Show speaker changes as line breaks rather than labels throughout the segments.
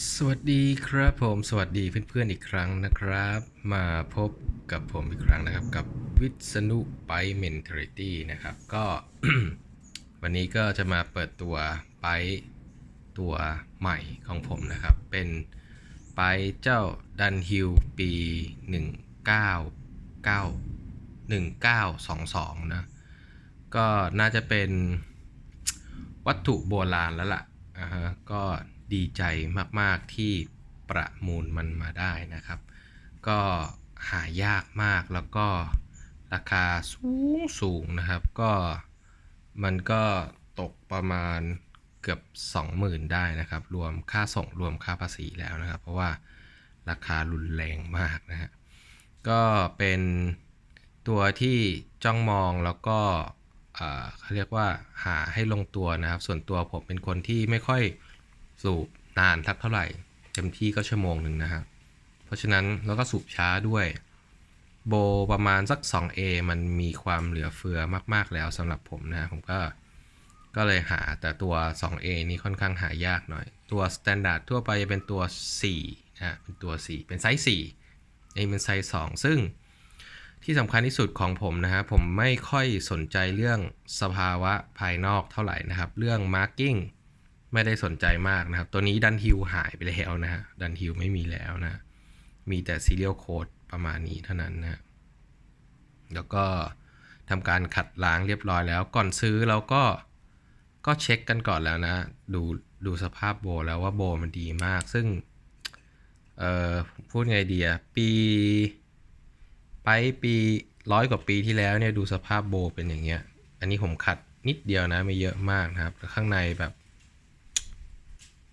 สวัสดีครับผมสวัสดีเพื่อนๆอีกครั้งนะครับ มาพบกับผมอีกครั้งนะครับ กับวิษณุไปเมนเทอริตี้นะครับ ก็วันนี้ก็จะมาเปิดตัวไปตัวใหม่ของผมนะครับ เป็นไปเจ้าดันฮิลปี 19 9 1922 นะ ก็น่าจะเป็นวัตถุโบราณแล้วล่ะอ่าฮะก็ ดีใจมากๆที่ประมูลมันมาได้นะครับ ก็หายากมากแล้วก็ราคาสูงสูงนะครับ ก็มันก็ตกประมาณเกือบ 20,000 ได้นะครับ รวมค่าส่งรวมค่าภาษีแล้วนะครับ เพราะว่าราคารุนแรงมากนะฮะก็เป็นตัวที่จ้องมองแล้วก็เอ่อเขาเรียกว่าหาให้ลงตัวนะครับ ส่วนตัวผมเป็นคนที่ไม่ค่อย สูบนานทักเท่าไหร่เต็มที่ก็ชั่วโมงหนึ่งนะครับเพราะฉะนั้นแล้วก็สูบช้าด้วย โบประมาณสัก 2A มันมีความเหลือเฟือมาก ๆ แล้วสำหรับผมนะผมก็ก็เลยหาแต่ตัว 2A นี่ค่อนข้างหายากหน่อย ตัว Standard ทั่วไปจะเป็นตัว 4นะฮะเป็นตัว 4 เป็นไซส์4นนี้เป็นไซส์ 2 ซึ่งที่สำคัญที่สุดของผมนะฮะผมไม่ค่อยสนใจเรื่องสภาวะภายนอกเท่าไหร่นะครับ เรื่อง marking ไม่ได้สนใจมากนะครับ ตัวนี้ดันฮิลหายไปแล้วนะฮะดันฮิลไม่มีแล้วนะ มีแต่ serial code ประมาณนี้เท่านั้นนะแล้วก็ทำการขัดล้างเรียบร้อยแล้ว ก่อนซื้อเราก็ก็เช็คกันก่อนแล้วนะ ดูดูสภาพโบแล้วว่าโบมันดีมาก ซึ่งเอ่อพูดไงดีอะปีไปปีร้อยกว่าปีที่แล้วเนี่ยดูสภาพโบเป็นอย่างเงี้ย อันนี้ผมขัดนิดเดียวนะไม่เยอะมากนะครับ ข้างในแบบ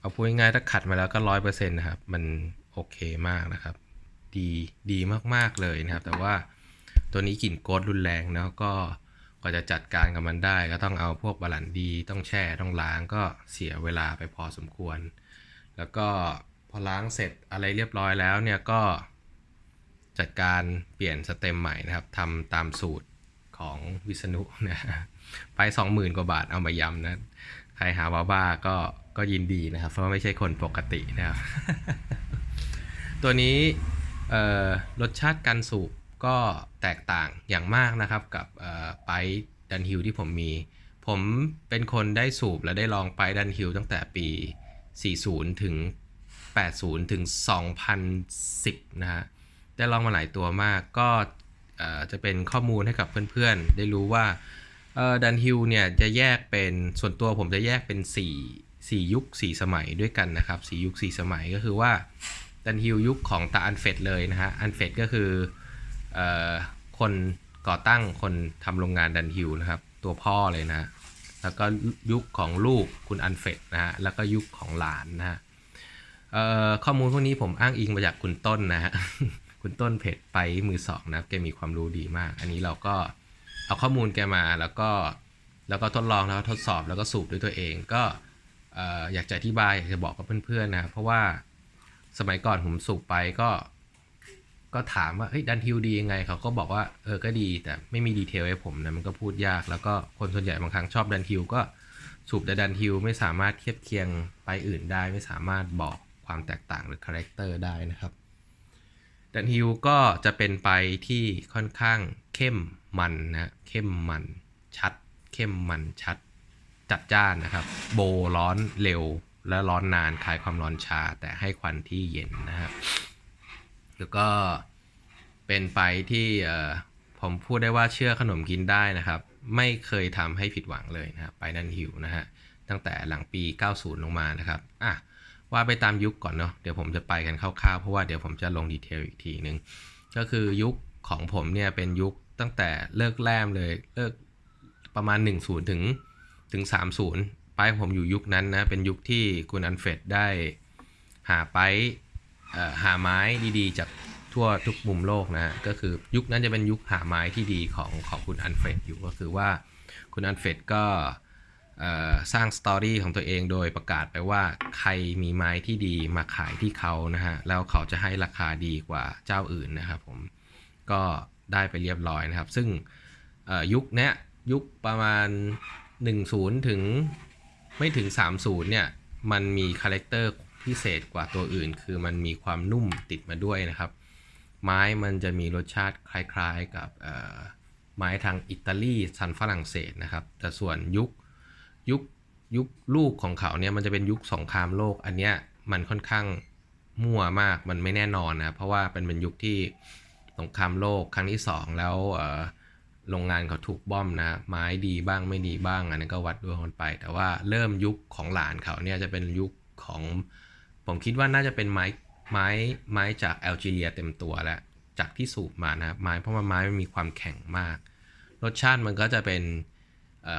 เอาพูดง่ายๆถ้าขัดมาแล้วก็ร้อยเปอร์เซ็นต์นะครับ มันโอเคมากนะครับ ดีดีมากๆเลยนะครับ แต่ว่าตัวนี้กลิ่นโกดรุนแรงเนาะก็กว่าจะจัดการกับมันได้ ก็ต้องเอาพวกบาลันดีต้องแช่ต้องล้างก็เสียเวลาไปพอสมควร แล้วก็พอล้างเสร็จอะไรเรียบร้อยแล้วเนี่ยก็จัดการเปลี่ยนสเต็มใหม่นะครับทำตามสูตรของวิษณุนะไปสองหมื่นกว่าบาทเอามาย้ำนะ ใครหาบ้าบ้าก็ก็ยินดีนะครับ เพราะว่าไม่ใช่คนปกตินะครับ ตัวนี้รสชาติการสูบก็แตกต่างอย่างมากนะครับกับไปดันฮิลที่ผมมี ผมเป็นคนได้สูบและได้ลองไปดันฮิลตั้งแต่ปี 40 ถึง 80 ถึง 2010 นะฮะ ได้ลองมาหลายตัวมากก็จะเป็นข้อมูลให้กับเพื่อนๆ ได้รู้ว่า ดันฮิลเนี่ยจะแยกเป็นส่วนตัวผมจะแยกเป็น4 4ยุค 4 สมัยด้วยกันนะครับ4ยุค 4 สมัยก็คือว่าดันฮิลยุคของตาอันเฟดเลยนะฮะอันเฟดก็คือเออคนก่อตั้งคนทำโรงงานดันฮิลนะครับ ตัวพ่อเลยนะ แล้วก็ยุคของลูกคุณอันเฟดนะฮะแล้วก็ยุคของหลานนะฮะเอ่อข้อมูลพวกนี้ผมอ้างอิงมาจากคุณต้นนะฮะคุณต้นเพจไปมือสองนะแกมีความรู้ดีมาก อันนี้เราก็ เอาข้อมูลแกมาแล้วก็แล้วก็ทดลองแล้วก็ทดสอบแล้วก็สูบด้วยตัวเอง ก็อยากจะอธิบายอยากจะบอกกับเพื่อนๆนะเพราะว่าสมัยก่อนผมสูบไปก็ ก็ถามว่าเฮ้ยดันฮิลดียังไงเขาก็บอกว่าเออก็ดีแต่ไม่มีดีเทลให้ผมนะมันก็พูดยาก แล้วก็คนส่วนใหญ่บางครั้งชอบดันฮิลก็สูบแต่ดันฮิลไม่สามารถเทียบเคียงไปอื่นได้ ไม่สามารถบอกความแตกต่างหรือคาแรคเตอร์ได้นะครับดันฮิลก็จะเป็นไปที่ค่อนข้างเข้ม มันนะเข้มมันชัด เข้มมันชัด จัดจ้านนะครับ โบร้อนเร็วและร้อนนานคลายความร้อนชา แต่ให้ควันที่เย็นนะครับแล้วก็เป็นไปที่เอ่อผมพูดได้ว่าเชื่อขนมกินได้นะครับ ไม่เคยทำให้ผิดหวังเลยนะครับไปนั่นหิวนะฮะตั้งแต่หลังปี 90 ลงมานะครับอะว่าไปตามยุคก่อนเนาะเดี๋ยวผมจะไปกันคร่าวๆเพราะว่าเดี๋ยวผมจะลงดีเทลอีกทีนึง ก็คือยุคของผมเนี่ยเป็นยุค ตั้งแต่เลิกแรมเลยเลิกประมาณ 10ถึงถึง 30 ไปผมอยู่ยุคนั้นนะ เป็นยุคที่คุณอันเฟดได้หาไปหาไม้ดีๆ จากทั่วทุกมุมโลกนะฮะก็คือยุคนั้นจะเป็นยุคหาไม้ที่ดีของของคุณอันเฟดอยู่ก็คือว่าคุณอันเฟดก็สร้างสตอรี่ของตัวเองโดยประกาศไปว่าใครมีไม้ที่ดีมาขายที่เขานะฮะแล้วเขาจะให้ราคาดีกว่าเจ้าอื่นนะครับผมก็ ได้ไปเรียบร้อยนะครับ ซึ่งยุคเนี้ยยุคประมาณ 10 ถึงไม่ถึง 30 เนี่ย มันมีคาแรคเตอร์พิเศษกว่าตัวอื่น คือมันมีความนุ่มติดมาด้วยนะครับ ไม้มันจะมีรสชาติคล้ายๆกับไม้ทางอิตาลีซันฝรั่งเศสนะครับ แต่ส่วนยุคยุคยุคลูกของเขาเนี่ยมันจะเป็นยุคสงครามโลก อันเนี้ยมันค่อนข้างมั่วมากมันไม่แน่นอนนะเพราะว่าเป็นเป็นยุคที่ สงครามโลกครั้งที่สองแล้วโรงงานเขาถูกบ้อมนะไม้ดีบ้างไม่ดีบ้างอันนั้นก็วัดดวงกันไป แต่ว่าเริ่มยุคของหลานเขาเนี่ยจะเป็นยุคของ ผมคิดว่าน่าจะเป็นไม้ไม้ไม้จากแอลจีเรียเต็มตัวแล้วจากที่สูบมานะครับไม้เพราะว่าไม้มันมีความแข็งมาก รสชาติมันก็จะเป็น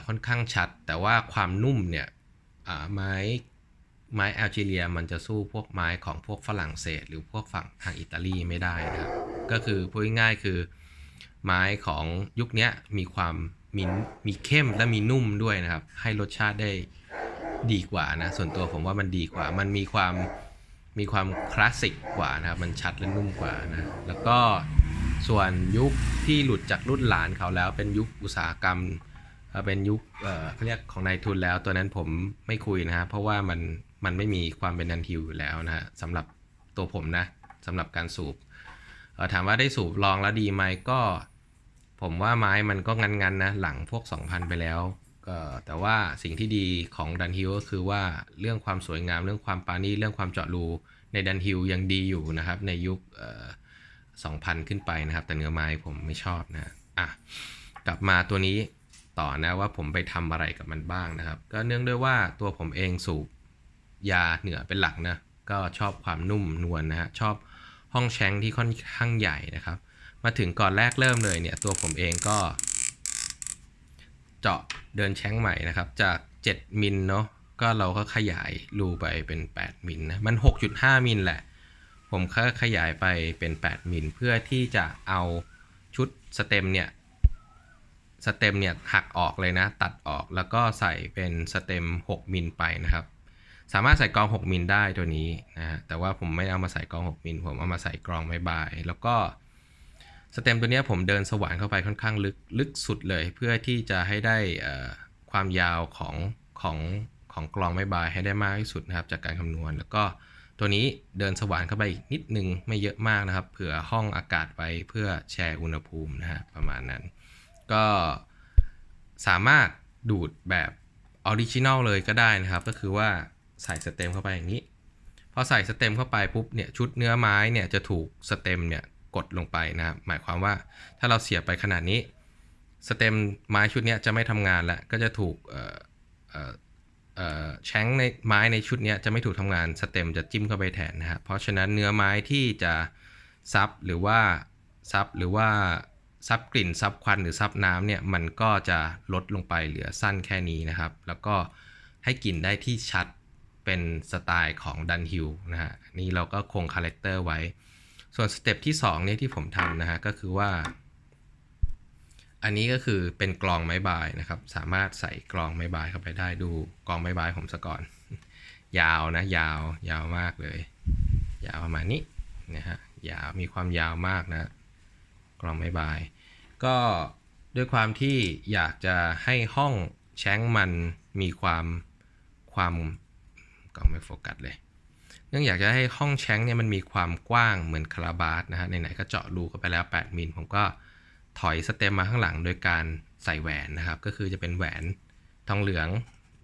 ค่อนข้างชัด แต่ว่าความนุ่มเนี่ยไม้ไม้แอลจีเรียมันจะสู้พวกไม้ของพวกฝรั่งเศส หรือพวกฝั่งทางอิตาลีไม่ได้นะครับ ก็คือพูดง่ายๆคือไม้ของยุคนี้มีความมีมีเข้มและมีนุ่มด้วยนะครับ ให้รสชาติได้ดีกว่านะส่วนตัวผมว่ามันดีกว่า มันมีความมีความคลาสสิกกว่านะครับ มันชัดและนุ่มกว่านะแล้วก็ส่วนยุคที่หลุดจากรุ่นหลานเขาแล้ว เป็นยุคอุตสาหกรรมเป็นยุคเอ่อเขาเรียกของนายทุนแล้ว ตัวนั้นผมไม่คุยนะฮะเพราะว่ามันมันไม่มีความเป็นนันทิวอยู่แล้วนะฮะสำหรับตัวผมนะสำหรับการสูบ ถามว่าได้สูบลองแล้วดีไหมก็ ผมว่าไม้มันก็งันๆนะหลังพวก 2,000 ไปแล้วก็แต่ว่าสิ่งที่ดีของดันฮิลก็คือว่าเรื่องความสวยงามเรื่องความปาณีตเรื่องความเจาะรูในดันฮิลยังดีอยู่นะครับ ในยุคเอ่อ2,000 ขึ้นไปนะครับ แต่เนื้อไม้ผมไม่ชอบนะอะกลับมาตัวนี้ต่อนะว่าผมไปทำอะไรกับมันบ้างนะครับ ก็เนื่องด้วยว่าตัวผมเองสูบยาเหนือเป็นหลักนะก็ชอบความนุ่มนวลนะฮะชอบ ห้องแชงที่ค่อนข้างใหญ่นะครับ มาถึงก่อนแรกเริ่มเลยเนี่ยตัวผมเองก็ เจาะเดินแช้งใหม่นะครับ จาก 7 มิลเนาะก็เราก็ขยายรูไปเป็น 8 มิลนะมัน 6.5 มิลแหละ ผมก็ขยายไปเป็น 8 มิลเพื่อที่จะเอาชุดสเต็มเนี่ยสเต็มเนี่ยหักออกเลยนะ ตัดออกแล้วก็ใส่เป็นสเต็ม 6 มิลไปนะครับ สามารถใส่กรอง 6 มิลได้ตัวนี้นะฮะแต่ว่าผมไม่เอามาใส่กรอง 6 มิล ผมเอามาใส่กรองไม้บายแล้วก็สเต็มตัวนี้ผมเดินสว่านเข้าไปค่อนข้างลึกลึกสุดเลย เพื่อที่จะให้ได้ความยาวของของของกลองไม้บายให้ได้มากที่สุดนะครับจากการคำนวณ แล้วก็ตัวนี้เดินสว่านเข้าไปอีกนิดนึงไม่เยอะมากนะครับเผื่อห้องอากาศไว้เพื่อแชร์อุณหภูมินะฮะประมาณนั้น ก็สามารถดูดแบบออริจินอลเลยก็ได้นะครับ ก็คือว่า ใส่สเต็มเข้าไปอย่างนี้ พอใส่สเต็มเข้าไปปุ๊บเนี่ยชุดเนื้อไม้เนี่ยจะถูกสเต็มเนี่ยกดลงไปนะครับหมายความว่าถ้าเราเสียบไปขนาดนี้สเต็มไม้ชุดนี้จะไม่ทำงานแล้วก็จะถูกแช้งในไม้ในชุดนี้จะไม่ถูกทำงานสเต็มจะจิ้มเข้าไปแทนนะครับเพราะฉะนั้นเนื้อไม้ที่จะซับหรือว่าซับหรือว่าซับกลิ่นซับควันหรือซับน้ำเนี่ยมันก็จะลดลงไปเหลือสั้นแค่นี้นะครับ แล้วก็ให้กลิ่นได้ที่ชัด เป็นสไตล์ของดันฮิลนะฮะนี่เราก็คงคาแรคเตอร์ไว้ ส่วนสเต็ปที่2เนี่ยที่ผมทำนะฮะก็คือว่า อันนี้ก็คือเป็นกลองไม้บายนะครับ สามารถใส่กลองไม้บายเข้าไปได้ดูกลองไม้บายผมซะก่อน ยาวนะ ยาวยาวมากเลย ยาวประมาณนี้นะฮะยาวมีความยาวมากนะกลองไม้บาย ก็ด้วยความที่อยากจะให้ห้องแช้งมันมีความความ ล้องไม่โฟกัสเลย เนื่องอยากจะให้ห้องแช้งเนี่ยมันมีความกว้างเหมือนคาราบาสนะฮะไหนๆก็เจาะรูเข้าไปแล้ว 8มิลผมก็ถอยสเต็มมาข้างหลังโดยการใส่แหวนนะครับ ก็คือจะเป็นแหวนทองเหลือง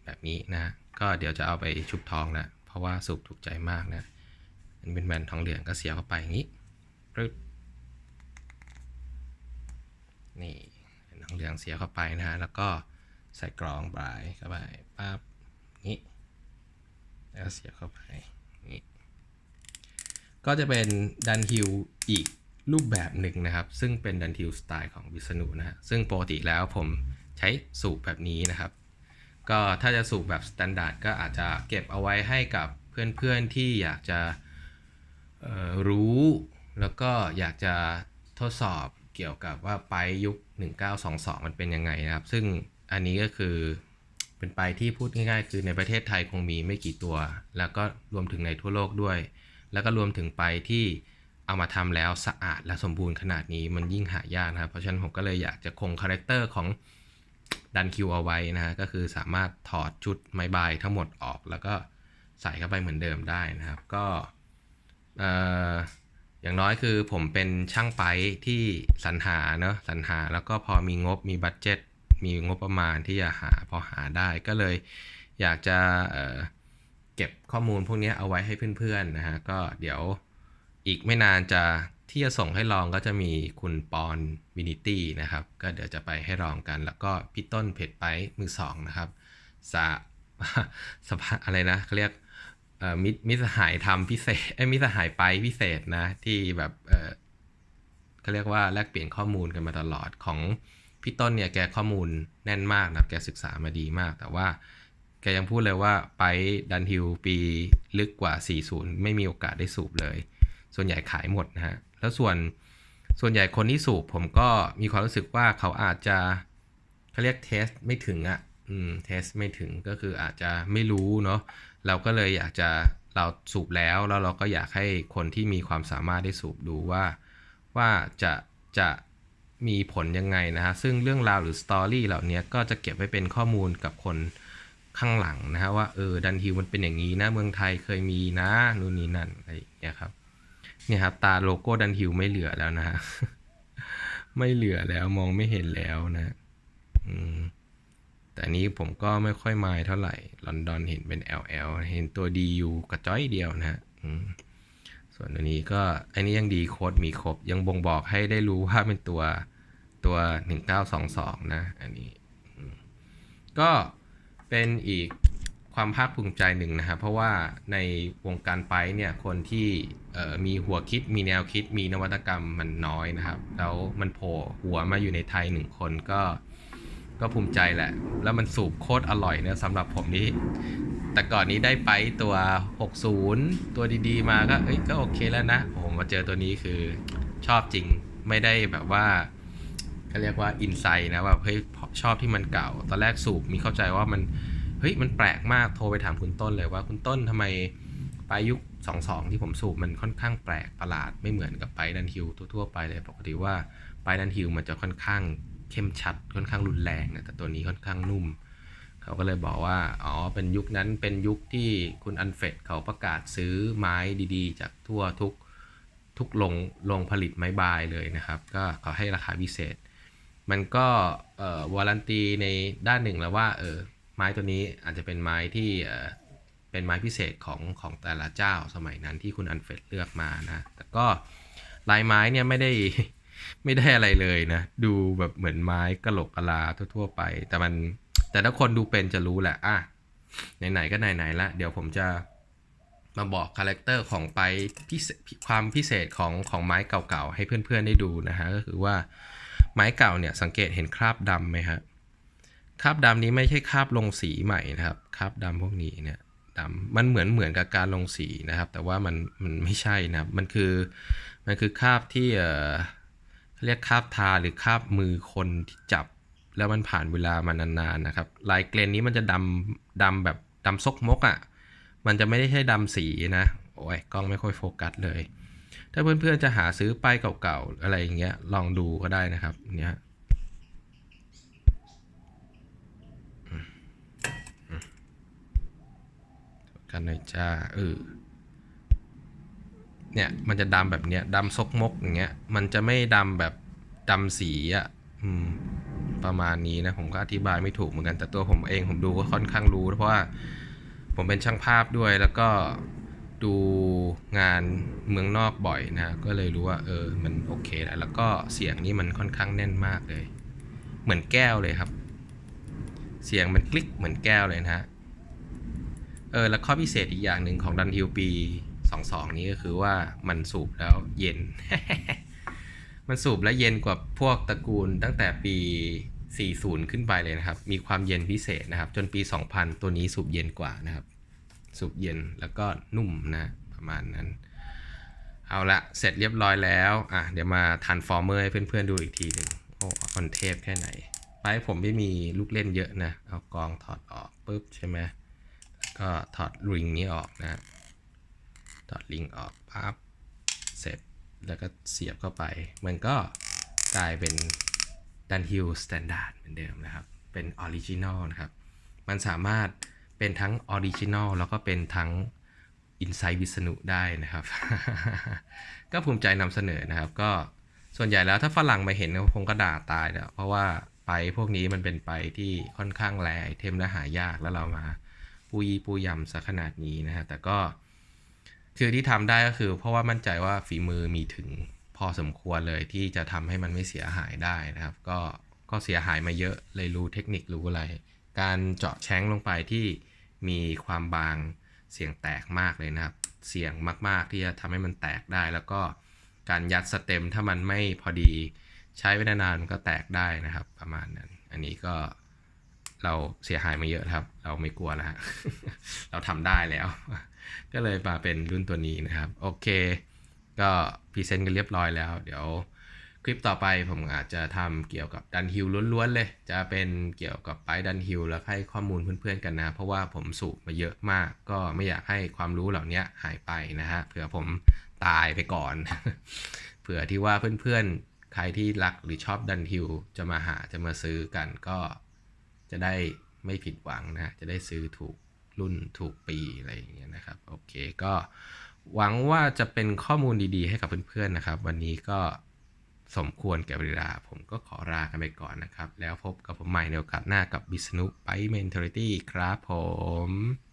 แบบนี้นะก็เดี๋ยวจะเอาไปชุบทองแล้วเพราะว่าสุกถูกใจมากนะมันเป็นแหวนทองเหลืองก็เสียเข้าไปอย่างนี้ปึ๊บนี่ทองเหลืองเสียเข้าไปนะฮะแล้วก็ใส่กรองบายเข้าไปปั๊บนี้ แล้วเสียบเข้าไปนี่ก็จะเป็นดันฮิลอีกรูปแบบหนึ่งนะครับ ซึ่งเป็นดันฮิลสไตล์ของวิษณุนะฮะซึ่งปกติแล้วผมใช้สูบแบบนี้นะครับ ก็ถ้าจะสูบแบบสแตนดาร์ดก็อาจจะเก็บเอาไว้ให้กับเพื่อนๆที่อยากจะรู้แล้วก็อยากจะทดสอบเกี่ยวกับว่าไปยุค 1922 มันเป็นยังไงนะครับ ซึ่งอันนี้ก็คือ เป็นไปที่พูดง่ายๆ คือในประเทศไทยคงมีไม่กี่ตัว แล้วก็รวมถึงในทั่วโลกด้วย แล้วก็รวมถึงไปที่เอามาทำแล้วสะอาดและสมบูรณ์ขนาดนี้มันยิ่งหายากนะครับ เพราะฉะนั้นผมก็เลยอยากจะคงคาแรคเตอร์ของดันคิวเอาไว้นะฮะก็คือสามารถถอดชุดไม้บายทั้งหมดออก แล้วก็ใส่เข้าไปเหมือนเดิมได้นะครับ ก็เอ่ออย่างน้อยคือผมเป็นช่างไปที่สรรหาเนาะสรรหาแล้วก็พอมีงบมีบัตเจ็ต มีงบประมาณที่จะหาพอหาได้ก็เลยอยากจะเเก็บข้อมูลพวกนี้เอาไว้ให้เพื่อนๆนะฮะก็เดี๋ยวอีกไม่นานจะที่จะส่งให้ลองก็จะมีคุณปอนวินิตี้นะครับ ก็เดี๋ยวจะไปให้ลองกัน แล้วก็พี่ต้นเพจไปมือสองนะครับสะสภาอะไรนะเขาเรียกมิมิสหายทำพิเศษไอ้มิสหายไปพิเศษนะที่แบบเออเขาเรียกว่าแลกเปลี่ยนข้อมูลกันมาตลอดของ พี่ต้นเนี่ยแกข้อมูลแน่นมากนะแกศึกษามาดีมาก แต่ว่าแกยังพูดเลยว่าไปดันฮิลปีลึกกว่า 40 ไม่มีโอกาสได้สูบเลย ส่วนใหญ่ขายหมดนะฮะ แล้วส่วนส่วนใหญ่คนที่สูบผมก็มีความรู้สึกว่าเขาอาจจะเขาเรียกเทสไม่ถึงอะ่ะอืมเทสไม่ถึงก็คืออาจจะไม่รู้เนาะเราก็เลยอยากจะเราสูบแล้วแล้วเราก็อยากให้คนที่มีความสามารถได้สูบดูว่า ว่าจะจะ มีผลยังไงนะฮะซึ่งเรื่องราวหรือสตอรี่เหล่านี้ก็จะเก็บไว้เป็นข้อมูลกับคนข้างหลังนะฮะว่าเออดันฮิวมันเป็นอย่างนี้นะเมืองไทยเคยมีนะนู่นนี่นั่นอะไรอย่างเงี้ยครับเนี่ยครับตาโลโก้ดันฮิวไม่เหลือแล้วนะฮะไม่เหลือแล้วมองไม่เห็นแล้วนะอืมแต่นนี้ผมก็ไม่ค่อยมายเท่าไหร่ลอนดอนเห็นเป็น LL เห็นตัว DU กระจ้อยเดียวนะฮะอืม ส่วนตัวนี้ก็อันนี้ยังดีโค้ดมีครบ ยังบ่งบอกให้ได้รู้ว่าเป็นตัวตัว 1922 นะ อันนี้ ก็เป็นอีกความภาคภูมิใจหนึ่งนะครับ เพราะว่าในวงการไปเนี่ย คนที่มีหัวคิด มีแนวคิด มีนวัตกรรมมันน้อยนะครับ แล้วมันโผล่หัวมาอยู่ในไทยหนึ่งคนก็ ก็ภูมิใจแหละ แล้วมันสูบโคตรอร่อยเนะสำหรับผมนี่แต่ก่อนนี้ได้ไปตัว 60 ตัวดีๆ มาก็เอ้ยก็โอเคแล้วนะผมมาเจอตัวนี้คือชอบจริงไม่ได้แบบว่าเขาเรียกว่าอินไซด์นะว่าเฮ้ยชอบที่มันเก่า ตอนแรกสูบมีเข้าใจว่ามันเฮ้ยมันแปลกมากโทรไปถามคุณต้นเลยว่าคุณต้นทำไมไปยุค22 ที่ผมสูบมันค่อนข้างแปลกประหลาดไม่เหมือนกับไปดันฮิลทั่วๆไปเลยปกติว่าไปดันฮิลมันจะค่อนข้าง เข้มชัดค่อนข้างรุนแรงนะแต่ตัวนี้ค่อนข้างนุ่ม เขาก็เลยบอกว่าอ๋อเป็นยุคนั้นเป็นยุคที่คุณอันเฟดเขาประกาศซื้อไม้ดีๆ จากทั่วทุกทุกโรงโรงผลิตไม้บายเลยนะครับ ก็เขาให้ราคาพิเศษ มันก็เออวารันตีในด้านหนึ่งแล้วว่าเออไม้ตัวนี้อาจจะเป็นไม้ที่เออเป็นไม้พิเศษของของแต่ละเจ้าสมัยนั้นที่คุณอันเฟดเลือกมานะ แต่ก็ลายไม้เนี่ยไม่ได้ ไม่ได้อะไรเลยนะ ดูแบบเหมือนไม้กระโหลกกะลาทั่ว ๆ ไป แต่มันแต่ถ้าคนดูเป็นจะรู้แหละอะไหนๆก็ไหนๆละเดี๋ยวผมจะมาบอกคาแรคเตอร์ของไปพิเศษความพิเศษของของไม้เก่าๆ ให้เพื่อนๆ ได้ดูนะฮะ ก็คือว่าไม้เก่าเนี่ยสังเกตเห็นคราบดำไหมฮะคราบดำนี้ไม่ใช่คราบลงสีใหม่นะครับคราบดำพวกนี้เนี่ยดำมันเหมือนเหมือนกับการลงสีนะครับ แต่ว่ามันมันไม่ใช่นะครับ มันคือมันคือคราบที่เอ่อ เรียกคาบทาหรือคาบมือคนที่จับ แล้วมันผ่านเวลามานานๆนะครับลายเกรนนี้มันจะดำดำแบบดำซกมกอะ่ะมันจะไม่ได้ใช่ดำสีนะโอ้ยกล้องไม่ค่อยโฟกัสเลย ถ้าเพื่อนๆจะหาซื้อป้ายเก่าๆอะไรอย่างเงี้ยลองดูก็ได้นะครับเนี่ยกันหน่อยจ้าเออ เนี่ยมันจะดำแบบเนี้ยดำซกมกอย่างเงี้ยมันจะไม่ดำแบบดำสีอะประมาณนี้นะผมก็อธิบายไม่ถูกเหมือนกันแต่ตัวผมเองผมดูก็ค่อนข้างรู้เพราะว่าผมเป็นช่างภาพด้วยแล้วก็ดูงานเมืองนอกบ่อยนะ ก็เลยรู้ว่าเออมันโอเคแหละแล้วก็เสียงนี่มันค่อนข้างแน่นมากเลย เหมือนแก้วเลยครับ เสียงมันคลิกเหมือนแก้วเลยนะฮะเออแล้วข้อพิเศษอีกอย่างหนึ่งของดันฮิลปี 22นี้ก็คือว่ามันสูบแล้วเย็น มันสูบแล้วเย็นกว่าพวกตระกูลตั้งแต่ปี 40 ขึ้นไปเลยนะครับ มีความเย็นพิเศษนะครับ จนปี 2000 ตัวนี้สูบเย็นกว่านะครับ สูบเย็นแล้วก็นุ่มนะประมาณนั้น เอาละเสร็จเรียบร้อยแล้วอะเดี๋ยวมาทันฟอร์เมอร์ให้เพื่อนๆดูอีกทีหนึ่งโอ้คอนเทปแค่ไหนไปผมไม่มีลูกเล่นเยอะนะ เอากองถอดออกปุ๊บใช่ไหมก็ถอดริงนี้ออกนะ ถอดลิงออกปั๊บเสร็จแล้วก็เสียบเข้าไป มันก็กลายเป็นดันฮิลสแตนดาร์ดเหมือนเดิมนะครับ เป็นออริจินอลนะครับ มันสามารถเป็นทั้งออริจินอลแล้วก็เป็นทั้งอินไซต์วิษณุได้นะครับ ก็ภูมิใจนำเสนอนะครับ ก็ส่วนใหญ่แล้วถ้าฝรั่งมาเห็นคงก็ด่าตายแล้วเพราะว่าไปพวกนี้มันเป็นไปที่ค่อนข้างแรไอเทมและหายากแล้วเรามา ปูยีปูยำซะขนาดนี้นะฮะแต่ก็ คือที่ทำได้ก็คือ เพราะว่ามั่นใจว่าฝีมือมีถึงพอสมควรเลยที่จะทำให้มันไม่เสียหายได้นะครับ ก็ก็เสียหายมาเยอะเลยรู้เทคนิครู้อะไร การเจาะแช้งลงไปที่มีความบางเสียงแตกมากเลยนะครับ เสียงมาก ๆ ที่จะทำให้มันแตกได้ แล้วก็การยัดสเต็มถ้ามันไม่พอดีใช้ไว้นานๆมันก็แตกได้นะครับ ประมาณนั้น อันนี้ก็เราเสียหายมาเยอะครับ เราไม่กลัวแล้วเราทำได้แล้ว ก็เลยมาเป็นรุ่นตัวนี้นะครับ โอเค ก็พรีเซนต์กันเรียบร้อยแล้ว เดี๋ยวคลิปต่อไปผมอาจจะทำเกี่ยวกับดันฮิลล้วนๆเลย จะเป็นเกี่ยวกับไปดันฮิลแล้วให้ข้อมูลเพื่อนๆกันนะ เพราะว่าผมสูบมาเยอะมาก ก็ไม่อยากให้ความรู้เหล่านี้หายไปนะฮะเผื่อผมตายไปก่อน เผื่อที่ว่าเพื่อนๆ ใครที่รักหรือชอบดันฮิลจะมาหาจะมาซื้อกันก็จะได้ไม่ผิดหวังนะ จะได้ซื้อถูก รุ่นถูกปีอะไรอย่างเงี้ยนะครับ โอเคก็หวังว่าจะเป็นข้อมูลดีๆ ให้กับเพื่อนๆนะครับ วันนี้ก็สมควรแก่เวลา ผมก็ขอลากันไปก่อนนะครับ แล้วพบกับผมใหม่ในโอกาสหน้ากับบิสนุไปเมนเทอริตี้ครับผม